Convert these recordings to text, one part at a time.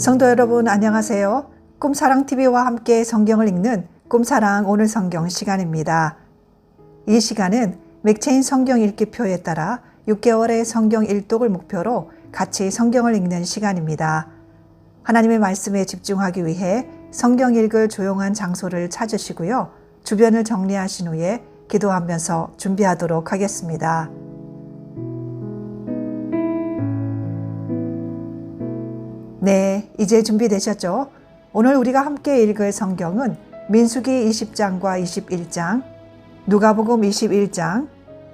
성도 여러분 안녕하세요. 꿈사랑TV와 함께 성경을 읽는 꿈사랑 오늘 성경 시간입니다. 이 시간은 맥체인 성경 읽기표에 따라 6개월의 성경 일독을 목표로 같이 성경을 읽는 시간입니다. 하나님의 말씀에 집중하기 위해 성경 읽을 조용한 장소를 찾으시고요. 주변을 정리하신 후에 기도하면서 준비하도록 하겠습니다. 네, 이제 준비되셨죠? 오늘 우리가 함께 읽을 성경은 민수기 20장과 21장, 누가복음 21장,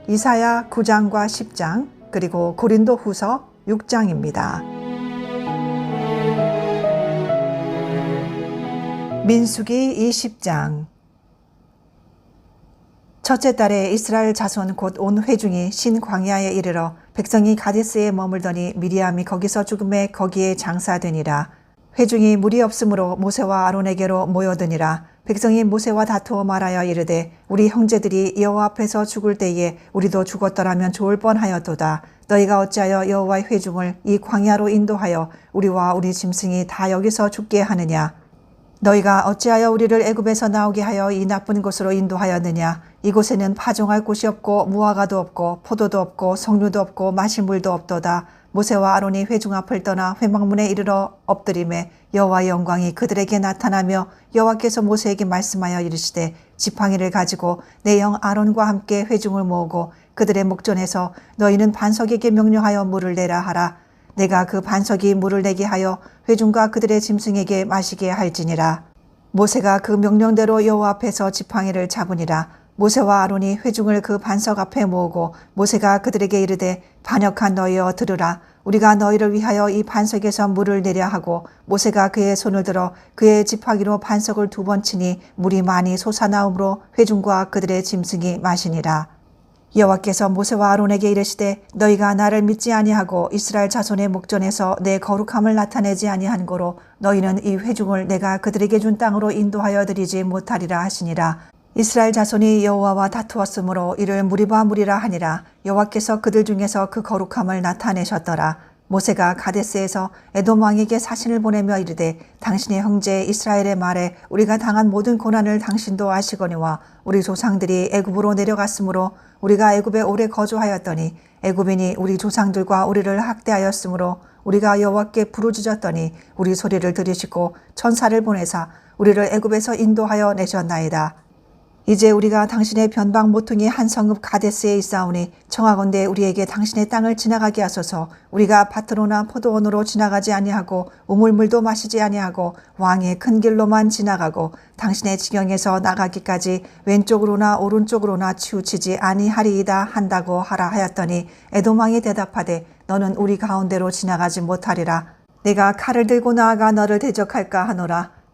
이사야 9장과 10장, 그리고 고린도 후서 6장입니다. 민수기 20장 첫째 달에 이스라엘 자손 곧 온 회중이 신광야에 이르러 백성이 가데스에 머물더니 미리암이 거기서 죽음에 거기에 장사되니라. 회중이 물이 없으므로 모세와 아론에게로 모여드니라. 백성이 모세와 다투어 말하여 이르되 우리 형제들이 여호와 앞에서 죽을 때에 우리도 죽었더라면 좋을 뻔하였도다. 너희가 어찌하여 여호와의 회중을 이 광야로 인도하여 우리와 우리 짐승이 다 여기서 죽게 하느냐? 너희가 어찌하여 우리를 애굽에서 나오게 하여 이 나쁜 곳으로 인도하였느냐? 이곳에는 파종할 곳이 없고 무화과도 없고 포도도 없고 석류도 없고 마실 물도 없도다. 모세와 아론이 회중 앞을 떠나 회막문에 이르러 엎드림에 여호와의 영광이 그들에게 나타나며 여호와께서 모세에게 말씀하여 이르시되 지팡이를 가지고 내 영 아론과 함께 회중을 모으고 그들의 목전에서 너희는 반석에게 명령하여 물을 내라 하라. 내가 그 반석이 물을 내게 하여 회중과 그들의 짐승에게 마시게 할지니라. 모세가 그 명령대로 여호와 앞에서 지팡이를 잡으니라. 모세와 아론이 회중을 그 반석 앞에 모으고 모세가 그들에게 이르되 반역한 너희여 들으라. 우리가 너희를 위하여 이 반석에서 물을 내려 하고 모세가 그의 손을 들어 그의 지팡이로 반석을 두 번 치니 물이 많이 솟아나오므로 회중과 그들의 짐승이 마시니라. 여호와께서 모세와 아론에게 이르시되 너희가 나를 믿지 아니하고 이스라엘 자손의 목전에서 내 거룩함을 나타내지 아니한 거로 너희는 이 회중을 내가 그들에게 준 땅으로 인도하여 드리지 못하리라 하시니라 이스라엘 자손이 여호와와 다투었으므로 이를 무리바 무리라 하니라 여호와께서 그들 중에서 그 거룩함을 나타내셨더라 모세가 가데스에서 에돔 왕에게 사신을 보내며 이르되 당신의 형제 이스라엘의 말에 우리가 당한 모든 고난을 당신도 아시거니와 우리 조상들이 애굽으로 내려갔으므로 우리가 애굽에 오래 거주하였더니 애굽인이 우리 조상들과 우리를 학대하였으므로 우리가 여호와께 부르짖었더니 우리 소리를 들으시고 천사를 보내사 우리를 애굽에서 인도하여 내셨나이다. 이제 우리가 당신의 변방 모퉁이 한 성읍 가데스에 있사오니 청하건대 우리에게 당신의 땅을 지나가게 하소서. 우리가 밭으로나 포도원으로 지나가지 아니하고 우물물도 마시지 아니하고 왕의 큰 길로만 지나가고 당신의 지경에서 나가기까지 왼쪽으로나 오른쪽으로나 치우치지 아니하리이다 한다고 하라 하였더니 에도망이 대답하되 너는 우리 가운데로 지나가지 못하리라. 내가 칼을 들고 나아가 너를 대적할까 하노라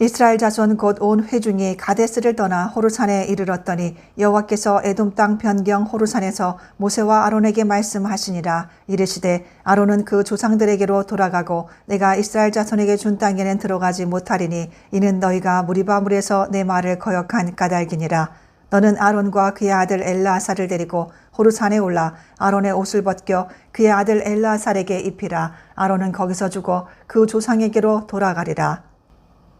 이스라엘 자손 곧 온 회중이 가데스를 떠나 호르산에 이르렀더니 여호와께서 에돔 땅 변경 호르산에서 모세와 아론에게 말씀하시니라 이르시되 아론은 그 조상들에게로 돌아가고 내가 이스라엘 자손에게 준 땅에는 들어가지 못하리니 이는 너희가 무리바물에서 내 말을 거역한 까닭이니라. 너는 아론과 그의 아들 엘라사를 데리고 호르산에 올라 아론의 옷을 벗겨 그의 아들 엘라살에게 입히라. 아론은 거기서 죽어 그 조상에게로 돌아가리라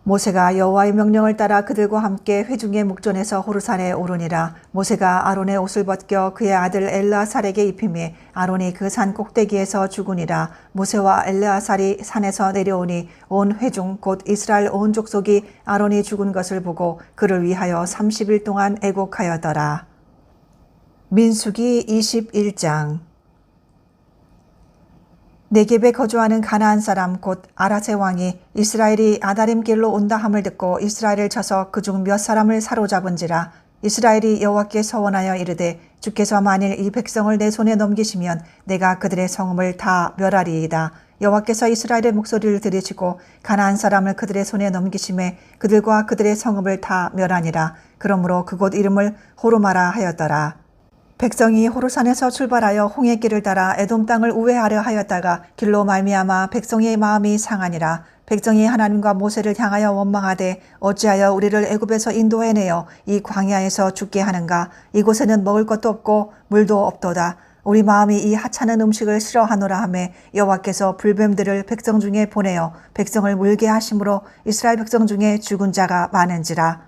모세가 여호와의 명령을 따라 그들과 함께 회중의 목전에서 호르산에 오르니라. 모세가 아론의 옷을 벗겨 그의 아들 엘라살에게 입힘에 아론이 그 산 꼭대기에서 죽으니라. 모세와 엘라살이 산에서 내려오니 온 회중 곧 이스라엘 온 족속이 아론이 죽은 것을 보고 그를 위하여 30일 동안 애곡하였더라. 민수기 21장 네겝에 거주하는 가나안 사람 곧 아라세 왕이 이스라엘이 아다림 길로 온다 함을 듣고 이스라엘을 쳐서 그중 몇 사람을 사로잡은지라 이스라엘이 여호와께 서원하여 이르되 주께서 만일 이 백성을 내 손에 넘기시면 내가 그들의 성음을 다 멸하리이다. 여호와께서 이스라엘의 목소리를 들으시고 가나안 사람을 그들의 손에 넘기심에 그들과 그들의 성읍을 다 멸하니라. 그러므로 그곳 이름을 호르마라 하였더라. 백성이 호르산에서 출발하여 홍해 길을 따라 에돔 땅을 우회하려 하였다가 길로 말미암아 백성의 마음이 상하니라. 백성이 하나님과 모세를 향하여 원망하되 어찌하여 우리를 애굽에서 인도해내어 이 광야에서 죽게 하는가 이곳에는 먹을 것도 없고 물도 없도다. 우리 마음이 이 하찮은 음식을 싫어하노라 하매 여호와께서 불뱀들을 백성 중에 보내어 백성을 물게 하심으로 이스라엘 백성 중에 죽은 자가 많은지라.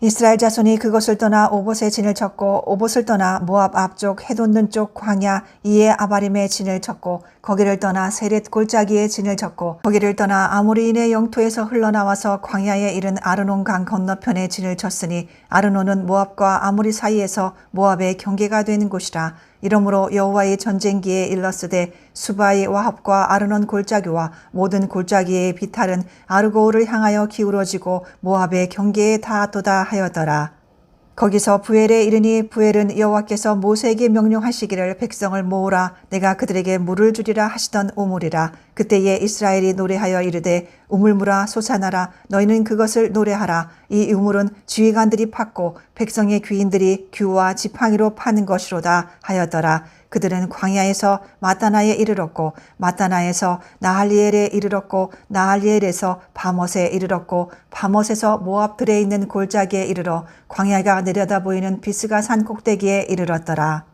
이스라엘 자손이 그것을 떠나 오봇에 진을 쳤고 오봇을 떠나 모압 앞쪽 해돋는 쪽 광야 이에 아바림에 진을 쳤고 거기를 떠나 세렛 골짜기에 진을 쳤고 거기를 떠나 아모리인의 영토에서 흘러나와서 광야에 이른 아르논 강 건너편에 진을 쳤으니 아르논은 모압과 아모리 사이에서 모압의 경계가 되는 곳이라 이러므로 여호와의 전쟁기에 일렀으되 수바의 와합과 아르논 골짜기와 모든 골짜기의 비탈은 아르고우를 향하여 기울어지고 모압의 경계에 닿았도다 하였더라. 거기서 부엘에 이르니 부엘은 여호와께서 모세에게 명령하시기를 백성을 모으라. 내가 그들에게 물을 주리라 하시던 우물이라. 그때에 이스라엘이 노래하여 이르되 우물물아 솟아나라. 너희는 그것을 노래하라. 이 우물은 지휘관들이 팠고 백성의 귀인들이 규와 지팡이로 파는 것이로다 하였더라 그들은 광야에서 마따나에 이르렀고 마따나에서 나할리엘에 이르렀고 나할리엘에서 바못에 이르렀고 바못에서 모압들에 있는 골짜기에 이르러 광야가 내려다 보이는 비스가 산 꼭대기에 이르렀더라.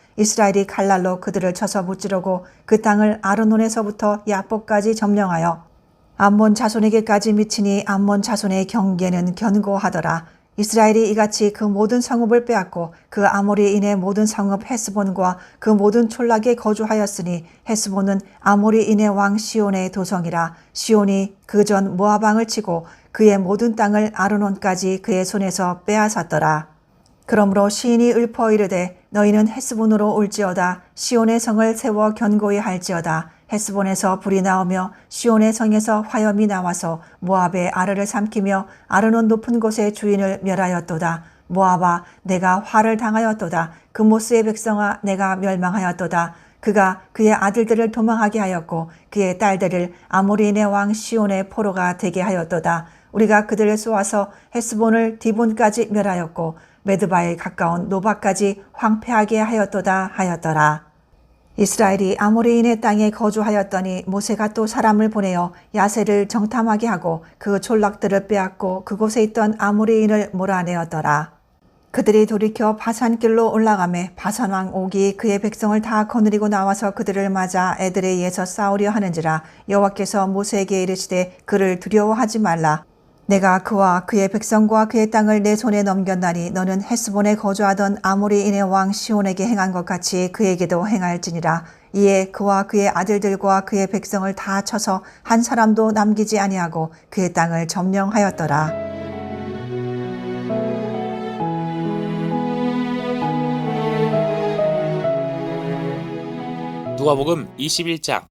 이스라엘이 칼날로 그들을 쳐서 무찌르고 그 땅을 아르논에서부터 야복까지 점령하여 암몬 자손에게까지 미치니 암몬 자손의 경계는 견고하더라. 이스라엘이 이같이 그 모든 성읍을 빼앗고 그 아모리인의 모든 성읍 헤스본과 그 모든 촌락에 거주하였으니 헤스본은 아모리인의 왕 시온의 도성이라 시온이 그 전 모아방을 치고 그의 모든 땅을 아르논까지 그의 손에서 빼앗았더라. 그러므로 시인이 읊어 이르되 너희는 헤스본으로 올지어다. 시온의 성을 세워 견고히 할지어다. 헤스본에서 불이 나오며 시온의 성에서 화염이 나와서 모압의 아르를 삼키며 아르논 높은 곳의 주인을 멸하였도다. 모압아 내가 화를 당하였도다. 그모스의 백성아 내가 멸망하였도다. 그가 그의 아들들을 도망하게 하였고 그의 딸들을 아모리인의 왕 시온의 포로가 되게 하였도다. 우리가 그들을 쏘아서 헤스본을 디본까지 멸하였고 메드바에 가까운 노바까지 황폐하게 하였도다 하였더라. 이스라엘이 아모리인의 땅에 거주하였더니 모세가 또 사람을 보내어 야세를 정탐하게 하고 그 촌락들을 빼앗고 그곳에 있던 아모리인을 몰아내었더라. 그들이 돌이켜 바산길로 올라가매 바산왕 옥이 그의 백성을 다 거느리고 나와서 그들을 맞아 애들에 의해서 싸우려 하는지라 여호와께서 모세에게 이르시되 그를 두려워하지 말라 내가 그와 그의 백성과 그의 땅을 내 손에 넘겼나니 너는 헤스본에 거주하던 아모리인의 왕 시온에게 행한 것 같이 그에게도 행할지니라. 이에 그와 그의 아들들과 그의 백성을 다 쳐서 한 사람도 남기지 아니하고 그의 땅을 점령하였더라. 누가복음 21장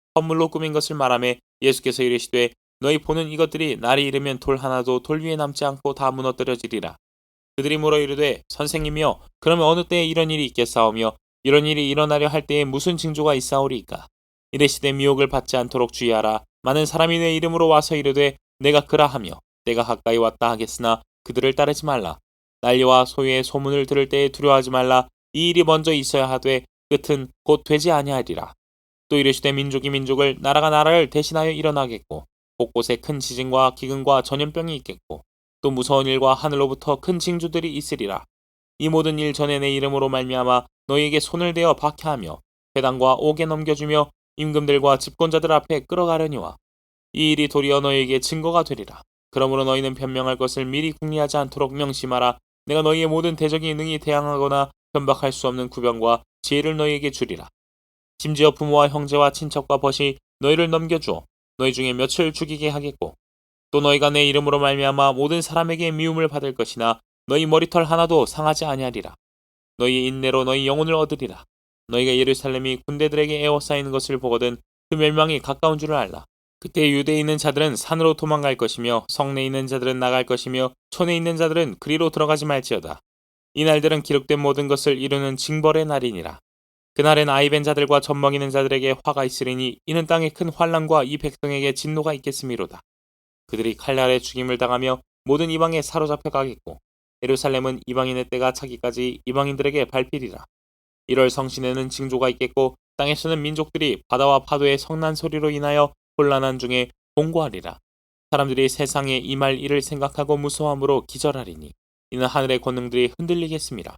선물로 꾸민 것을 말하며 예수께서 이르시되 너희 보는 이것들이 날이 이르면 돌 하나도 돌 위에 남지 않고 다 무너뜨려지리라. 그들이 물어 이르되 선생님이여 그러면 어느 때에 이런 일이 있겠사오며 이런 일이 일어나려 할 때에 무슨 징조가 있사오리이까? 이르시되 미혹을 받지 않도록 주의하라. 많은 사람이 내 이름으로 와서 이르되 내가 그라 하며 때가 가까이 왔다 하겠으나 그들을 따르지 말라. 난리와 소유의 소문을 들을 때에 두려워하지 말라. 이 일이 먼저 있어야 하되 끝은 곧 되지 아니하리라 또 이르시되 민족이 민족을 나라가 나라를 대신하여 일어나겠고 곳곳에 큰 지진과 기근과 전염병이 있겠고 또 무서운 일과 하늘로부터 큰 징조들이 있으리라. 이 모든 일 전에 내 이름으로 말미암아 너희에게 손을 대어 박해하며 회당과 옥에 넘겨주며 임금들과 집권자들 앞에 끌어가려니와 이 일이 도리어 너희에게 증거가 되리라. 그러므로 너희는 변명할 것을 미리 궁리하지 않도록 명심하라. 내가 너희의 모든 대적이 능히 대항하거나 변박할 수 없는 구병과 지혜를 너희에게 주리라 심지어 부모와 형제와 친척과 벗이 너희를 넘겨주어 너희 중에 몇을 죽이게 하겠고 또 너희가 내 이름으로 말미암아 모든 사람에게 미움을 받을 것이나 너희 머리털 하나도 상하지 아니하리라. 너희 인내로 너희 영혼을 얻으리라. 너희가 예루살렘이 군대들에게 에워싸이는 것을 보거든 그 멸망이 가까운 줄을 알라. 그때 유대에 있는 자들은 산으로 도망갈 것이며 성내에 있는 자들은 나갈 것이며 촌에 있는 자들은 그리로 들어가지 말지어다. 이 날들은 기록된 모든 것을 이루는 징벌의 날이니라 그날엔 아이벤 자들과 젖먹이는 자들에게 화가 있으리니 이는 땅에 큰 환란과 이 백성에게 진노가 있겠음이로다. 그들이 칼날에 죽임을 당하며 모든 이방에 사로잡혀 가겠고 예루살렘은 이방인의 때가 차기까지 이방인들에게 밟히리라. 1월 성신에는 징조가 있겠고 땅에서는 민족들이 바다와 파도의 성난 소리로 인하여 혼란한 중에 공고하리라. 사람들이 세상에 임할 일을 생각하고 무서함으로 기절하리니 이는 하늘의 권능들이 흔들리겠습니다.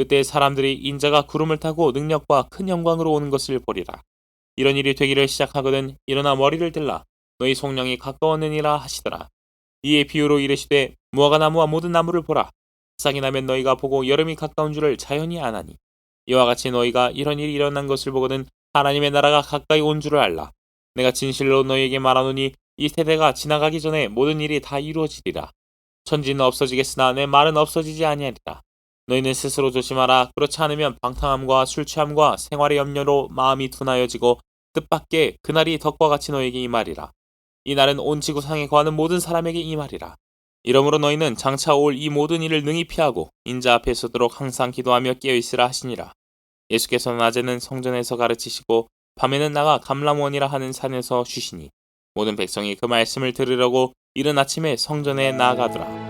그때 사람들이 인자가 구름을 타고 능력과 큰 영광으로 오는 것을 보리라. 이런 일이 되기를 시작하거든 일어나 머리를 들라 너희 속령이 가까웠느니라 하시더라. 이에 비유로 이르시되 무화과 나무와 모든 나무를 보라. 싹이 나면 너희가 보고 여름이 가까운 줄을 자연히 아나니 이와 같이 너희가 이런 일이 일어난 것을 보거든 하나님의 나라가 가까이 온 줄을 알라. 내가 진실로 너희에게 말하노니 이 세대가 지나가기 전에 모든 일이 다 이루어지리라. 천지는 없어지겠으나 내 말은 없어지지 아니하리라. 너희는 스스로 조심하라. 그렇지 않으면 방탕함과 술 취함과 생활의 염려로 마음이 둔하여지고 뜻밖의 그날이 덕과 같이 너에게 임하리라. 이 날은 온 지구상에 거하는 모든 사람에게 임하리라. 이러므로 너희는 장차 올 이 모든 일을 능히 피하고 인자 앞에 서도록 항상 기도하며 깨어 있으라 하시니라. 예수께서 낮에는 성전에서 가르치시고 밤에는 나가 감람원이라 하는 산에서 쉬시니 모든 백성이 그 말씀을 들으려고 이른 아침에 성전에 나아가더라.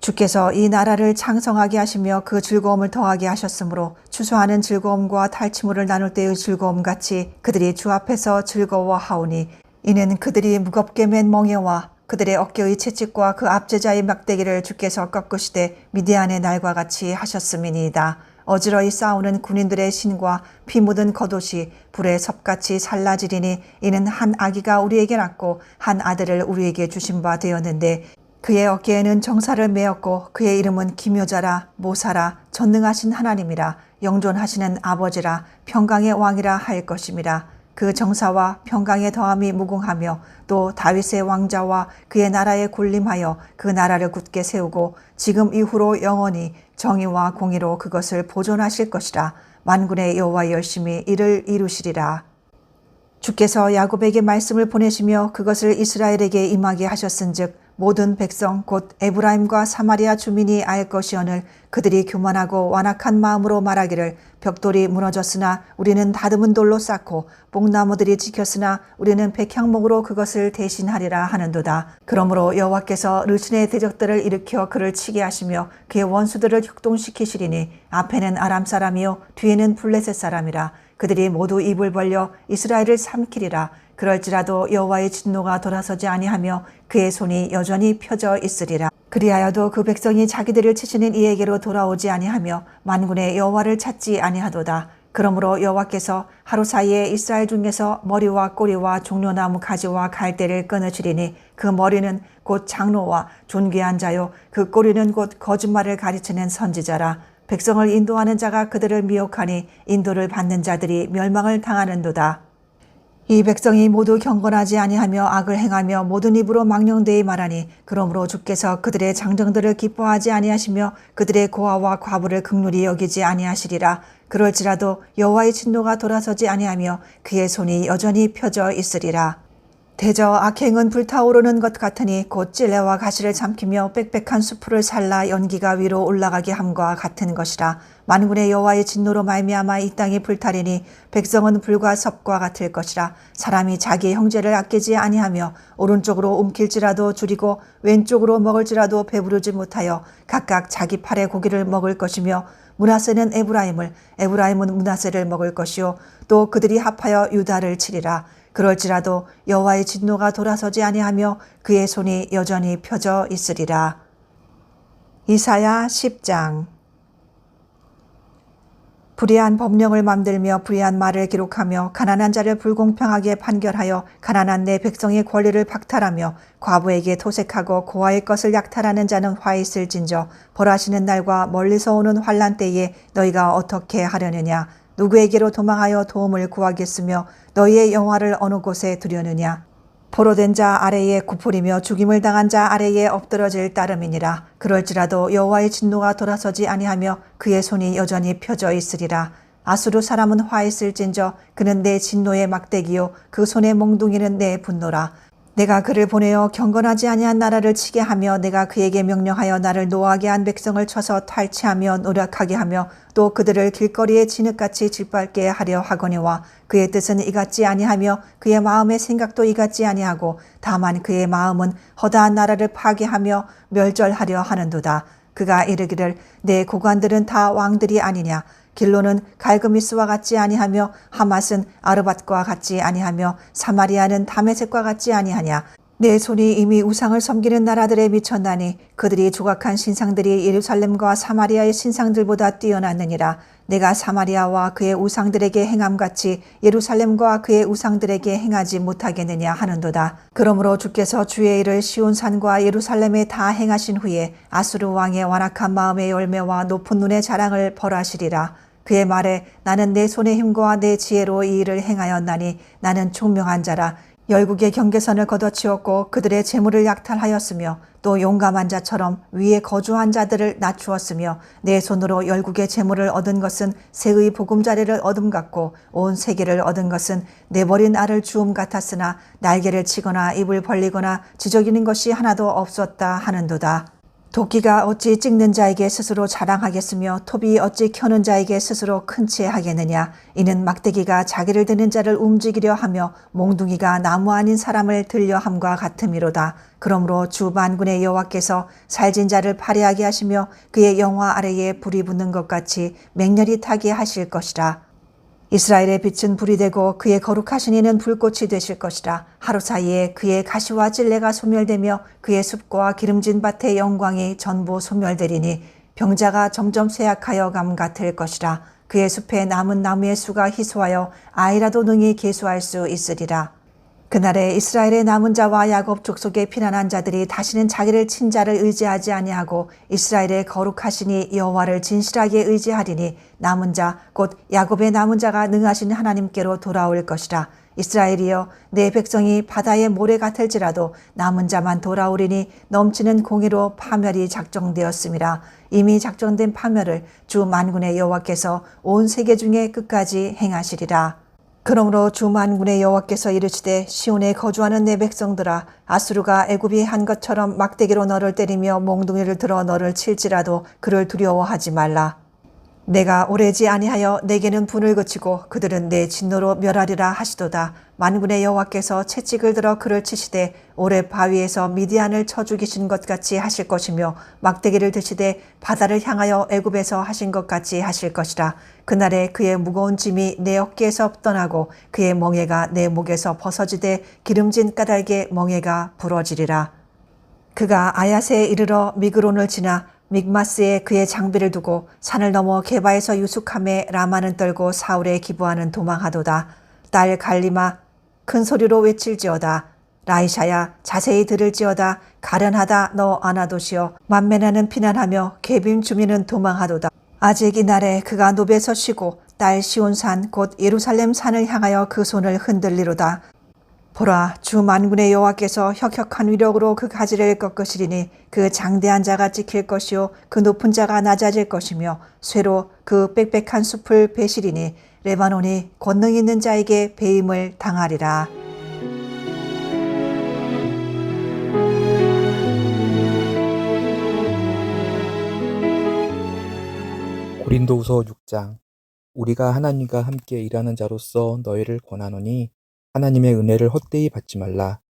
주께서 이 나라를 창성하게 하시며 그 즐거움을 더하게 하셨으므로 추수하는 즐거움과 탈취물을 나눌 때의 즐거움 같이 그들이 주 앞에서 즐거워하오니 이는 그들이 무겁게 맨 멍에와 그들의 어깨의 채찍과 그 압제자의 막대기를 주께서 꺾으시되 미디안의 날과 같이 하셨음이니이다. 어지러이 싸우는 군인들의 신과 피 묻은 겉옷이 불에 섭같이 살라지리니 이는 한 아기가 우리에게 낳고 한 아들을 우리에게 주신 바 되었는데 그의 어깨에는 정사를 메었고 그의 이름은 기묘자라 모사라 전능하신 하나님이라 영존하시는 아버지라 평강의 왕이라 할 것임이라. 그 정사와 평강의 더함이 무궁하며 또 다윗의 왕자와 그의 나라에 군림하여 그 나라를 굳게 세우고 지금 이후로 영원히 정의와 공의로 그것을 보존하실 것이라. 만군의 여호와 열심히 이를 이루시리라. 주께서 야곱에게 말씀을 보내시며 그것을 이스라엘에게 임하게 하셨은즉 모든 백성 곧 에브라임과 사마리아 주민이 알 것이오늘 그들이 교만하고 완악한 마음으로 말하기를 벽돌이 무너졌으나 우리는 다듬은 돌로 쌓고 뽕나무들이 지켰으나 우리는 백향목으로 그것을 대신하리라 하는도다. 그러므로 여호와께서 르신의 대적들을 일으켜 그를 치게 하시며 그의 원수들을 혁동시키시리니 앞에는 아람 사람이요 뒤에는 블레셋 사람이라 그들이 모두 입을 벌려 이스라엘을 삼키리라. 그럴지라도 여호와의 진노가 돌아서지 아니하며 그의 손이 여전히 펴져 있으리라. 그리하여도 그 백성이 자기들을 치시는 이에게로 돌아오지 아니하며 만군의 여호와를 찾지 아니하도다. 그러므로 여호와께서 하루 사이에 이스라엘 중에서 머리와 꼬리와 종려나무 가지와 갈대를 끊으시리니 그 머리는 곧 장로와 존귀한 자요 그 꼬리는 곧 거짓말을 가르치는 선지자라 백성을 인도하는 자가 그들을 미혹하니 인도를 받는 자들이 멸망을 당하는도다. 이 백성이 모두 경건하지 아니하며 악을 행하며 모든 입으로 망령되이 말하니 그러므로 주께서 그들의 장정들을 기뻐하지 아니하시며 그들의 고아와 과부를 극률히 여기지 아니하시리라 그럴지라도 여호와의 진노가 돌아서지 아니하며 그의 손이 여전히 펴져 있으리라 대저 악행은 불타오르는 것 같으니 곧 찔레와 가시를 삼키며 빽빽한 수풀을 살라 연기가 위로 올라가게 함과 같은 것이라. 만군의 여호와의 진노로 말미암아 이 땅이 불타리니 백성은 불과 섭과 같을 것이라. 사람이 자기 형제를 아끼지 아니하며 오른쪽으로 움킬지라도 줄이고 왼쪽으로 먹을지라도 배부르지 못하여 각각 자기 팔의 고기를 먹을 것이며 문하세는 에브라임을 에브라임은 문하세를 먹을 것이요. 또 그들이 합하여 유다를 치리라 그럴지라도 여호와의 진노가 돌아서지 아니하며 그의 손이 여전히 펴져 있으리라. 이사야 10장 불의한 법령을 만들며 불의한 말을 기록하며 가난한 자를 불공평하게 판결하여 가난한 내 백성의 권리를 박탈하며 과부에게 토색하고 고아의 것을 약탈하는 자는 화 있을진저 벌하시는 날과 멀리서 오는 환란 때에 너희가 어떻게 하려느냐 누구에게로 도망하여 도움을 구하겠으며 너희의 영화를 어느 곳에 두려느냐 포로된 자 아래에 구풀이며 죽임을 당한 자 아래에 엎드러질 따름이니라. 그럴지라도 여호와의 진노가 돌아서지 아니하며 그의 손이 여전히 펴져 있으리라. 아수르 사람은 화 있을진저 그는 내 진노의 막대기요 그 손의 몽둥이는 내 분노라. 내가 그를 보내어 경건하지 아니한 나라를 치게 하며 내가 그에게 명령하여 나를 노하게 한 백성을 쳐서 탈취하며 노력하게 하며 또 그들을 길거리에 진흙같이 짓밟게 하려 하거니와 그의 뜻은 이같지 아니하며 그의 마음의 생각도 이같지 아니하고 다만 그의 마음은 허다한 나라를 파괴하며 멸절하려 하는도다. 그가 이르기를 내 고관들은 다 왕들이 아니냐 길로는 갈그미스와 같지 아니하며 하맛은 아르밧과 같지 아니하며 사마리아는 다메섹과 같지 아니하냐 내 손이 이미 우상을 섬기는 나라들에 미쳤나니 그들이 조각한 신상들이 예루살렘과 사마리아의 신상들보다 뛰어났느니라 내가 사마리아와 그의 우상들에게 행함같이 예루살렘과 그의 우상들에게 행하지 못하겠느냐 하는도다. 그러므로 주께서 주의 일을 시온산과 예루살렘에 다 행하신 후에 아수르 왕의 완악한 마음의 열매와 높은 눈의 자랑을 벌하시리라. 그의 말에 나는 내 손의 힘과 내 지혜로 이 일을 행하였나니 나는 총명한 자라 열국의 경계선을 걷어치웠고 그들의 재물을 약탈하였으며 또 용감한 자처럼 위에 거주한 자들을 낮추었으며 내 손으로 열국의 재물을 얻은 것은 새의 보금자리를 얻음 같고 온 세계를 얻은 것은 내 버린 알을 주움 같았으나 날개를 치거나 입을 벌리거나 지저귀는 것이 하나도 없었다 하는도다. 도끼가 어찌 찍는 자에게 스스로 자랑하겠으며 톱이 어찌 켜는 자에게 스스로 큰 채 하겠느냐? 이는 막대기가 자기를 드는 자를 움직이려 하며 몽둥이가 나무 아닌 사람을 들려 함과 같음이로다. 그러므로 주 만군의 여호와께서 살진 자를 파리하게 하시며 그의 영화 아래에 불이 붙는 것 같이 맹렬히 타게 하실 것이라 이스라엘의 빛은 불이 되고 그의 거룩하신 이는 불꽃이 되실 것이라. 하루 사이에 그의 가시와 찔레가 소멸되며 그의 숲과 기름진 밭의 영광이 전부 소멸되리니 병자가 점점 쇠약하여 감 같을 것이라. 그의 숲에 남은 나무의 수가 희소하여 아이라도 능히 계수할 수 있으리라 그날에 이스라엘의 남은 자와 야곱 족속의 피난한 자들이 다시는 자기를 친 자를 의지하지 아니하고 이스라엘의 거룩하시니 여호와를 진실하게 의지하리니 남은 자 곧 야곱의 남은 자가 능하신 하나님께로 돌아올 것이라 이스라엘이여 내 백성이 바다의 모래 같을지라도 남은 자만 돌아오리니 넘치는 공의로 파멸이 작정되었음이라 이미 작정된 파멸을 주 만군의 여호와께서 온 세계 중에 끝까지 행하시리라. 그러므로 주 만군의 여호와께서 이르시되 시온에 거주하는 내 백성들아 아수르가 애굽이 한 것처럼 막대기로 너를 때리며 몽둥이를 들어 너를 칠지라도 그를 두려워하지 말라. 내가 오래지 아니하여 내게는 분을 그치고 그들은 내 진노로 멸하리라 하시도다. 만군의 여호와께서 채찍을 들어 그를 치시되 오래 바위에서 미디안을 쳐 죽이신 것 같이 하실 것이며 막대기를 드시되 바다를 향하여 애굽에서 하신 것 같이 하실 것이라. 그날에 그의 무거운 짐이 내 어깨에서 떠나고 그의 멍에가 내 목에서 벗어지되 기름진 까닭에 멍에가 부러지리라. 그가 아야세에 이르러 미그론을 지나 믹마스에 그의 장비를 두고 산을 넘어 게바에서 유숙함에 라마는 떨고 사울에 기부하는 도망하도다. 딸 갈리마 큰 소리로 외칠지어다. 라이샤야 자세히 들을지어다. 가련하다 너 아나도시여 만면하는 피난하며 개빈 주민은 도망하도다. 아직 이날에 그가 노베에서 쉬고 딸 시온산 곧 예루살렘 산을 향하여 그 손을 흔들리로다. 보라 주 만군의 여호와께서 혁혁한 위력으로 그 가지를 꺾으시리니 그 장대한 자가 찍힐 것이요 그 높은 자가 낮아질 것이며 쇠로 그 빽빽한 숲을 베시리니 레바논이 권능 있는 자에게 배임을 당하리라. 고린도후서 6장 우리가 하나님과 함께 일하는 자로서 너희를 권하노니 하나님의 은혜를 헛되이 받지 말라.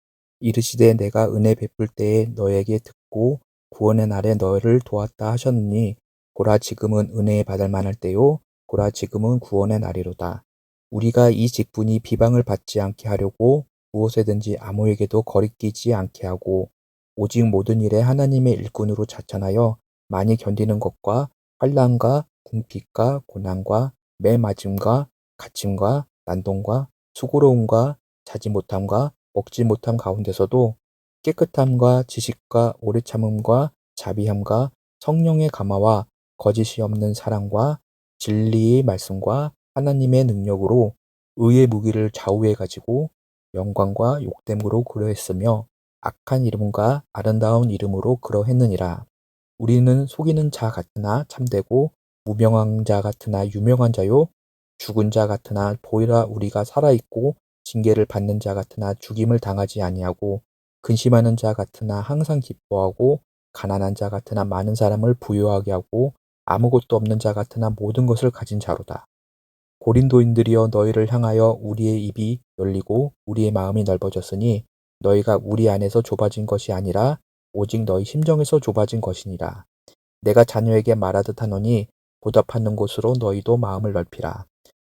이르시되 내가 은혜 베풀 때에 너에게 듣고 구원의 날에 너희를 도왔다 하셨느니 보라 지금은 은혜 받을 만할 때요. 보라 지금은 구원의 날이로다. 우리가 이 직분이 비방을 받지 않게 하려고 무엇에든지 아무에게도 거리끼지 않게 하고 오직 모든 일에 하나님의 일꾼으로 자천하여 많이 견디는 것과 환란과 궁핍과 고난과 매맞음과 갇힘과 난동과 수고로움과 자지 못함과 먹지 못함 가운데서도 깨끗함과 지식과 오래 참음과 자비함과 성령의 감화와 거짓이 없는 사랑과 진리의 말씀과 하나님의 능력으로 의의 무기를 좌우해 가지고 영광과 욕됨으로 그러했으며 악한 이름과 아름다운 이름으로 그러했느니라. 우리는 속이는 자 같으나 참되고 무명한 자 같으나 유명한 자요 죽은 자 같으나 보이라 우리가 살아 있고 징계를 받는 자 같으나 죽임을 당하지 아니하고 근심하는 자 같으나 항상 기뻐하고 가난한 자 같으나 많은 사람을 부유하게 하고 아무것도 없는 자 같으나 모든 것을 가진 자로다. 고린도인들이여 너희를 향하여 우리의 입이 열리고 우리의 마음이 넓어졌으니 너희가 우리 안에서 좁아진 것이 아니라 오직 너희 심정에서 좁아진 것이니라. 내가 자녀에게 말하듯 하노니 보답하는 곳으로 너희도 마음을 넓히라.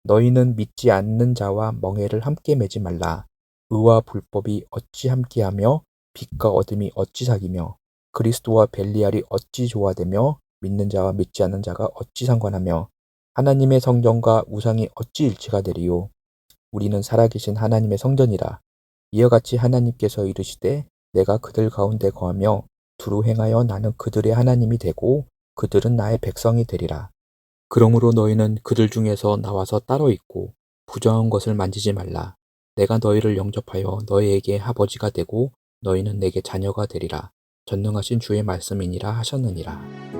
너희는 믿지 않는 자와 멍해를 함께 매지 말라. 의와 불법이 어찌 함께하며 빛과 어둠이 어찌 사귀며 그리스도와 벨리알이 어찌 조화되며 믿는 자와 믿지 않는 자가 어찌 상관하며 하나님의 성전과 우상이 어찌 일치가 되리요. 우리는 살아계신 하나님의 성전이라. 이와 같이 하나님께서 이르시되 내가 그들 가운데 거하며 두루 행하여 나는 그들의 하나님이 되고 그들은 나의 백성이 되리라. 그러므로 너희는 그들 중에서 나와서 따로 있고 부정한 것을 만지지 말라. 내가 너희를 영접하여 너희에게 아버지가 되고 너희는 내게 자녀가 되리라. 전능하신 주의 말씀이니라 하셨느니라.